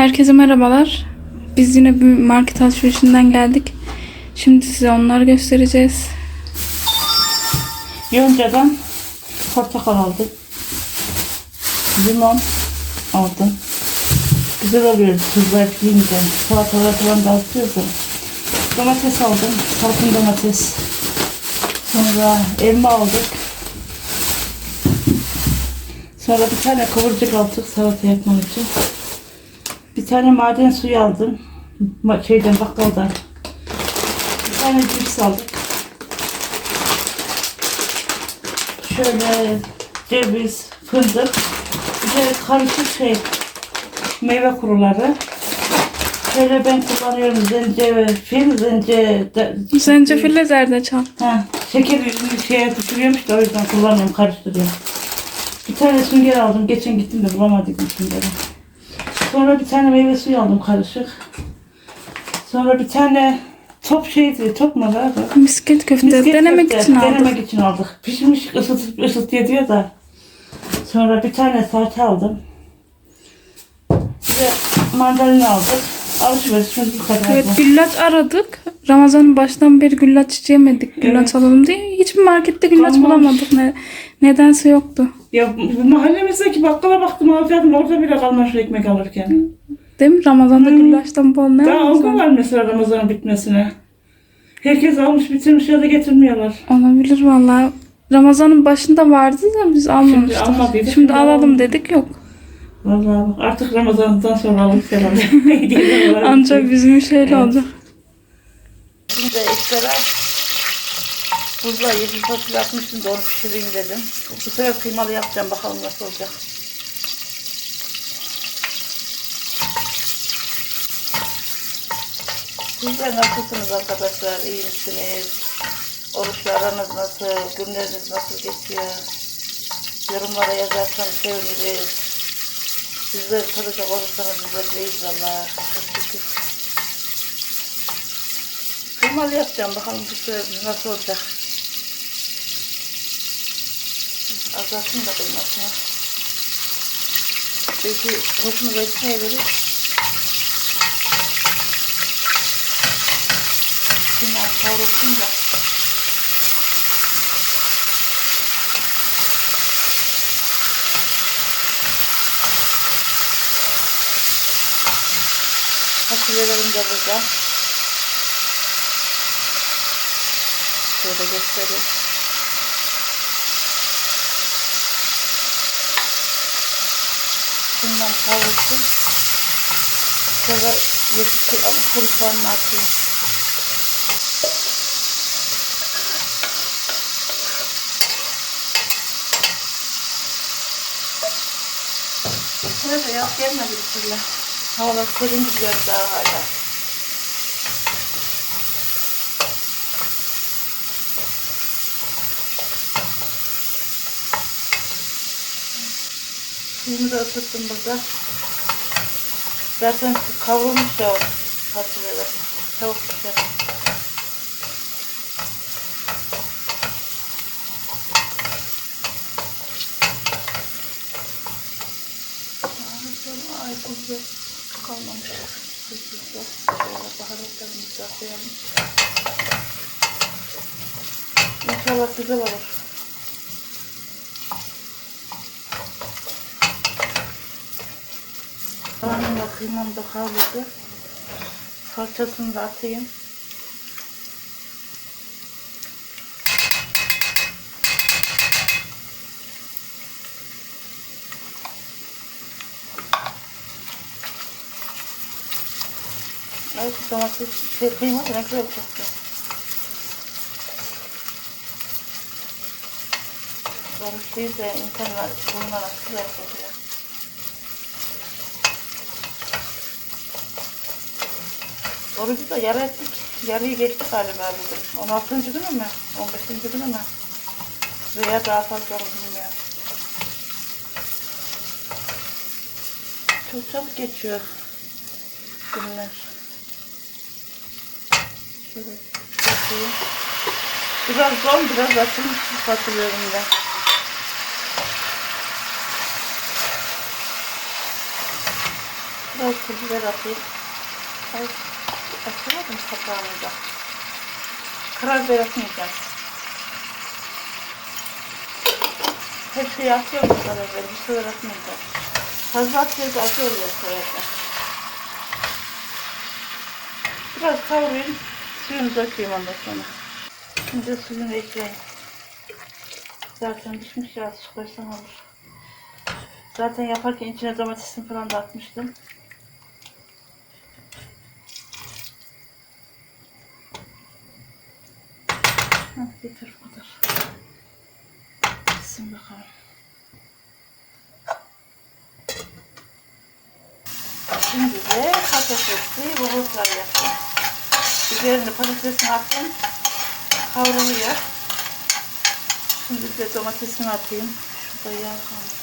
Herkese merhabalar. Biz yine bir market alışverişinden geldik. Şimdi size onları göstereceğiz. Yonca'dan portakal aldım. Limon aldım. Güzel oluyor tuzlar ekleyince. Salatalar falan da atıyorsun. Domates aldım. Salkım domates. Sonra elma aldık. Sonra bir tane kıvırcık aldık salata yapmak için. Bir tane maden suyu aldım. Ma- Şeyden bakkaldan. Bir tane cips aldık. Şöyle ceviz, fındık, bir de karışık şey meyve kuruları. Şöyle ben kullanıyorum zencefil, zence, Zencefille zerdeçal. Ha, şeker yüzünü şeye düşürüyormuş da o yüzden kullanıyorum, karıştırıyorum. Bir tane sünger aldım. Geçen gittim de bulamadık bu süngeri. Sonra bir tane meyve suyu aldım karışık. Sonra bir tane top şeydi, top mu var? Misket köfte Misket denemek köfte, için aldık. Denemek için aldık. Pişmiş ısıtıp ısıtıyor diyor da. Sonra bir tane salça aldım. Bir de mandalina aldık. Alışverişimiz bu kadar. Evet güllaç aradık. Ramazan'ın baştan beri güllaç hiç yemedik. Güllaç alalım diye. Hiçbir markette güllaç Kalmamış. bulamadık. Ne, nedense yoktu. Ya bu mahallemizdeki bakkala baktım alacaktım orada bile kalmış ekmek alırken. Değil mi? Ramazan'da Hmm. güllaçtan bol ne Daha olgun var mesela Ramazan'ın bitmesine. Herkes almış bitirmiş ya da getirmiyorlar. Olabilir valla. Ramazan'ın başında vardı da biz almamıştık. Şimdi, alalım alalım. dedik yok. Vallahi artık Ramazan'dan sonra. Hediyeler olarak. Ancak bizim şeyle Evet. oldu. Şimdi ekstra buzluğa yeşil fasulye atmıştım da onu pişireyim dedim. Bu sefer kıymalı yapacağım bakalım nasıl olacak. Sizler nasılsınız arkadaşlar? İyi misiniz? Oruçlarınız nasıl? Günleriniz nasıl geçiyor? Yorumlara yazarsanız seviniriz. Sizler soracak olursanız bizler deyiz valla. Kıymalı yapacağım bakalım bu nasıl olacak. Azaltın da kıymasını. Belki hoşumuza gitmeye verir. Kıyma kavrulsun da. Fasulyelerim de burada. Şöyle göstereyim. Bundan kavrulsun. Sonra yeşil kuru, soğanını atayım. Şöyle yap gelmedi bir türlü. Havalar serin gidiyor daha hala. Suyunu da ısıttım burada. Zaten kavrulmuş ya o fasulyeler. Çabuk pişer. Ay tuzlu koyalım. İnşallah güzel olur. Soğanımla kıymam da kavruldu. Salçasını da atayım. Ay şu domates şey, kıyma da ne güzel koktu. Oruç değil de insanlar bununla nasıl güzel kokuyor. Orucu da yarı ettik. Yarıyı geçtik galiba bugün. 16. günü mü? 15. günü mü? Veya daha fazla mı bilmiyorum. Çok çabuk geçiyor günler. Şöyle bakayım. Biraz zor, biraz açın hatırlıyorum da. Biraz biber atayım. Ay, açamadım kapağını da. Karabiber atmayacağız. Her şeyi atıyoruz karabiber. Bir sefer atmayacağız. Fazla atıyoruz oluyor karabiber. Biraz kavurayım. Suyunu dökeyim ondan sonra. Şimdi suyunu ekleyeyim. Zaten pişmiş ya su koysam olur. Zaten yaparken içine domatesini falan da atmıştım. Heh, yeter bu kadar. Pişsin bakalım. Şimdi de patatesli bulutlar yaptım. Üzerine patatesini attım. Kavruluyor. Şimdi de domatesini atayım. Şurada yağ kalmış.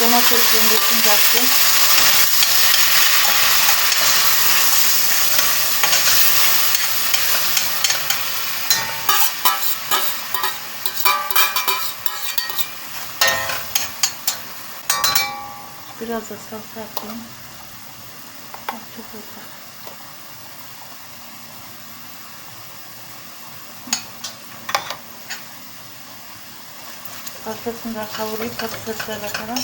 Domateslerini de şimdi attım. Biraz da salça atayım. Bak çok olacak. Patatesini de kavurayım patateslerle falan.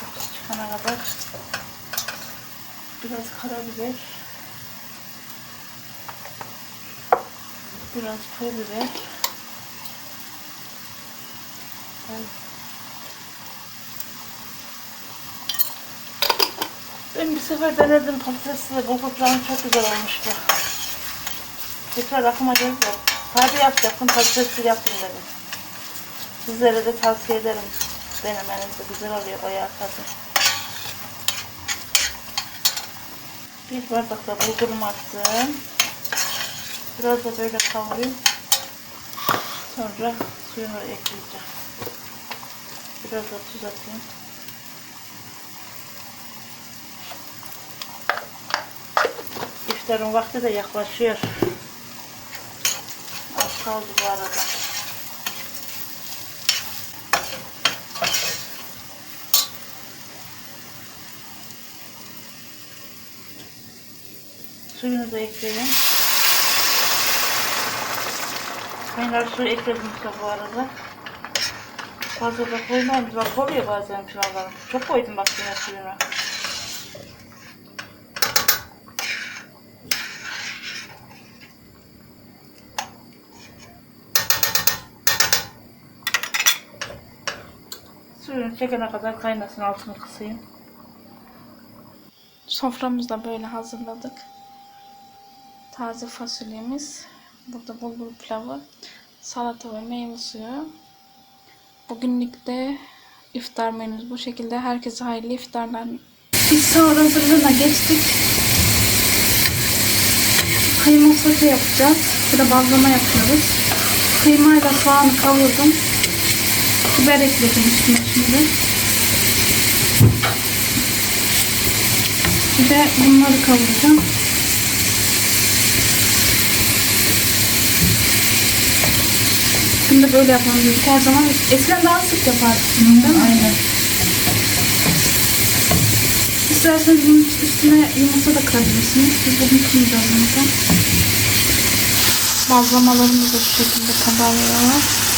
Kokusu çıkana kadar. Biraz karabiber. Biraz pul biber. Ay. Ben bir sefer denedim patatesle bulgurlarım çok güzel olmuştu. Tekrar aklıma geldi. Sade yapacaktım patatesli yapayım dedim. Sizlere de tavsiye ederim. Denemeniz de güzel oluyor bayağı tadı. Bir bardak da bulgurumu attım. Biraz da böyle kavurayım. Sonra suyunu ekleyeceğim. Biraz da tuz atayım. İftarın vakti de yaklaşıyor. Az kaldı bu arada. Suyunu da ekleyin. Kaynar su ekledim işte bu arada. Fazla da koymayın. Bak oluyor bazen pilavlarım. Çok koydum bak yine suyunu. Suyunu çekene kadar kaynasın altını kısayım. Soframızı da böyle hazırladık. Taze fasulyemiz. Burada bulgur pilavı. Salata ve meyve suyu. Bugünlük de iftar menümüz bu şekilde. Herkese hayırlı iftarlar. Biz sahur hazırlığına geçtik. Kıyma sote yapacağız. Bir de bazlama yapıyoruz. Kıymayla soğanı kavurdum. Biber ekledim üstüne şimdi. Bir de bunları kavuracağım. Şimdi böyle gerekiyor. Her zaman eskiden daha sık yapardık bunu değil mi? Aynen. İsterseniz bunun üstüne yumurta da kırabilirsiniz. Biz bugün kırmayacağız yumurta. Bazlamalarımız da şu şekilde kabarıyor.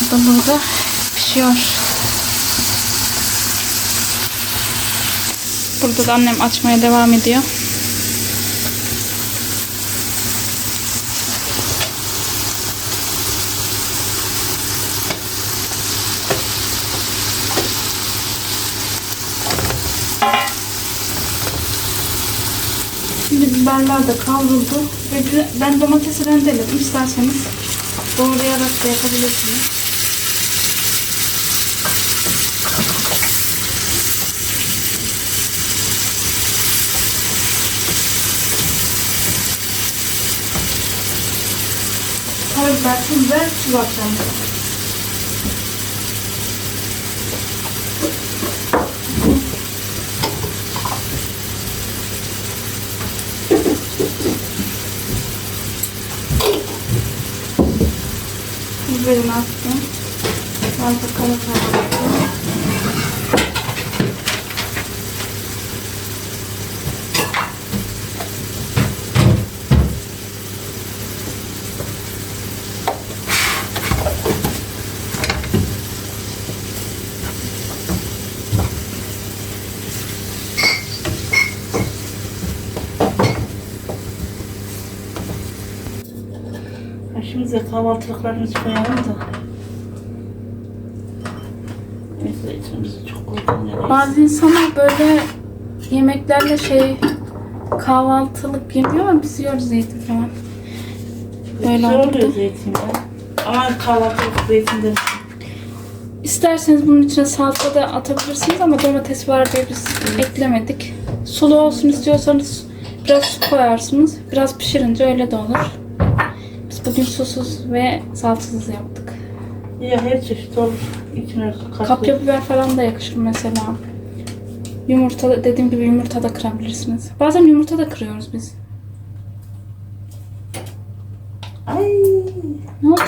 Bu da burada pişiyor. Burada da annem açmaya devam ediyor. Şimdi biberler de kavruldu. Ve ben domatesi rendeledim. İsterseniz doğrayarak da yapabilirsiniz. Karabiber, tuz ve tuz. Biberini attım. Biraz da de kahvaltılıklarımızı koyalım da. Evet, zeytinimizi çok koydum. Bazı insanlar böyle yemeklerle şey kahvaltılık yemiyor ama biz yiyoruz zeytin falan. Böyle Güzel oluyor zeytin. Ama kahvaltılık zeytin de İsterseniz bunun içine salça da atabilirsiniz ama domates var diye biz eklemedik. Sulu olsun istiyorsanız biraz su koyarsınız. Biraz pişirince öyle de olur. Biz bugün susuz ve salçasız yaptık. ya her çeşit olur. İçine. Kapya biber falan da yakışır mesela. Yumurta, dediğim gibi yumurta da kırabilirsiniz. Bazen yumurta da kırıyoruz biz. Ay Ne oldu?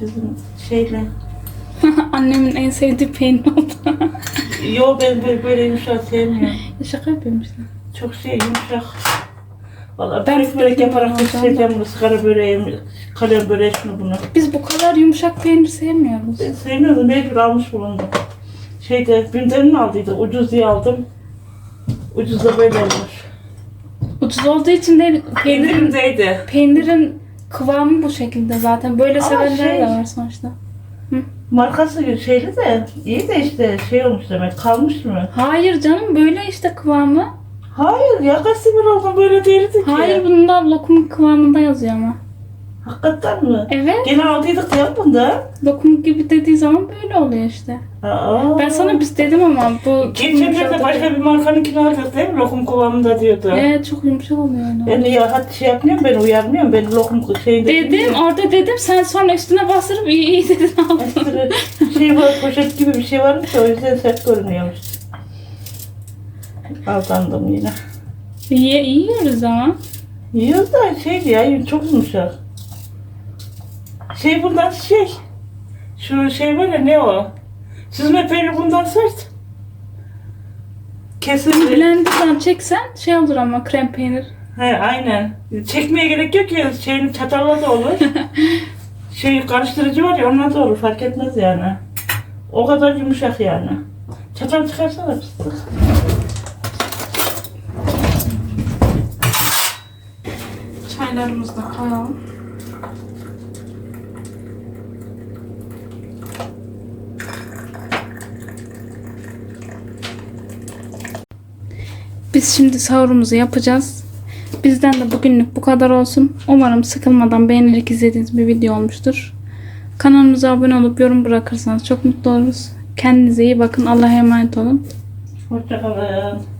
bizim şeyle. Annemin en sevdiği peynir oldu. Yo ben böyle, böyle yumuşak sevmiyorum. Şaka yapıyorum işte. Çok şey yumuşak. Valla börek börek yaparak bilmiyorum pişireceğim bunu. Sigara böreği, kalem böreği şunu bunu. Biz bu kadar yumuşak peynir sevmiyoruz. Ben sevmiyordum. Mecbur almış bulundum. Şeyde Bünder'in aldıydı. Ucuz diye aldım. Ucuz da böyle olmuş. Ucuz olduğu için değil, peynirin, Indirimdeydi. peynirin kıvamı bu şekilde zaten. Böyle Ama sevenler şey- de var sonuçta. Markası şeyli de iyi de işte şey olmuş demek. Kalmış mı? Hayır canım böyle işte kıvamı. Hayır ya kaç sefer aldım böyle değildi ki. Hayır bunda lokum kıvamında yazıyor ama. Hakikaten mi? Evet Gene aldıydık ya bunda. lokum gibi dediği zaman böyle oluyor işte. Aa. Ben sana biz dedim ama bu Geçenlerde yumuşak başka bir markanınkini aldık değil mi? Lokum kıvamında diyordu. Evet çok yumuşak oluyor öyle. Ben ya şey yapmıyorum ben uyarmıyorum. Ben lokum şeyinde... Dedim orada dedim sen sonra üstüne bastırıp iyi iyi dedin aldın. Şey var poşet gibi bir şey varmış o yüzden sert görünüyormuş. Aldandım yine. Ye, yiyoruz ama. Yiyoruz da şeydi ya çok yumuşak. Şey bundan şey. Şu şey var ya ne o? Süzme peynir bundan sert. Kesin. Blender'dan çeksen şey olur ama krem peynir. He aynen. Çekmeye gerek yok ya. Şeyin çatalla da olur. şey karıştırıcı var ya onunla da olur fark etmez yani. O kadar yumuşak yani. Çatal çıkarsana fıstık. Çaylarımızı da koyalım. Biz şimdi sahurumuzu yapacağız. Bizden de bugünlük bu kadar olsun. Umarım sıkılmadan beğenerek izlediğiniz bir video olmuştur. Kanalımıza abone olup yorum bırakırsanız çok mutlu oluruz. Kendinize iyi bakın. Allah'a emanet olun. Hoşçakalın.